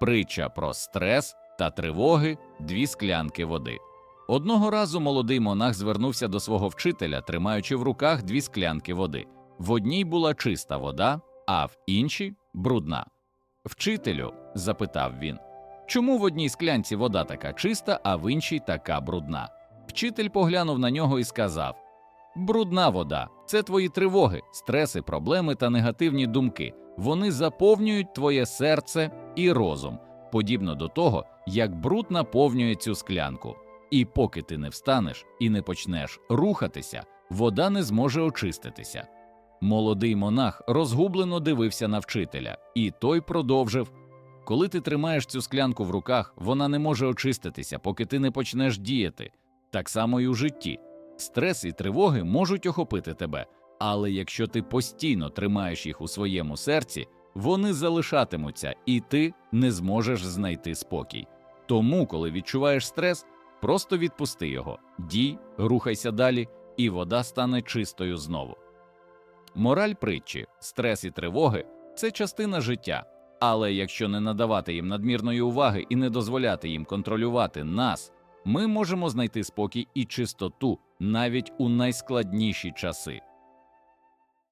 Притча про стрес та тривоги дві склянки води. Одного разу молодий монах звернувся до свого вчителя, тримаючи в руках дві склянки води. В одній була чиста вода, а в іншій брудна. Вчителю, запитав він, чому в одній склянці вода така чиста, а в іншій така брудна? Вчитель поглянув на нього і сказав: Брудна вода це твої тривоги, стреси, проблеми та негативні думки. Вони заповнюють твоє серце і розум, подібно до того, як бруд наповнює цю склянку. І поки ти не встанеш і не почнеш рухатися, вода не зможе очиститися. Молодий монах розгублено дивився на вчителя, і той продовжив коли ти тримаєш цю склянку в руках, вона не може очиститися, поки ти не почнеш діяти. Так само і у житті. Стрес і тривоги можуть охопити тебе, але якщо ти постійно тримаєш їх у своєму серці, вони залишатимуться, і ти не зможеш знайти спокій. Тому, коли відчуваєш стрес, просто відпусти його, дій, рухайся далі, і вода стане чистою знову. Мораль притчі, стрес і тривоги це частина життя, але якщо не надавати їм надмірної уваги і не дозволяти їм контролювати нас, ми можемо знайти спокій і чистоту навіть у найскладніші часи.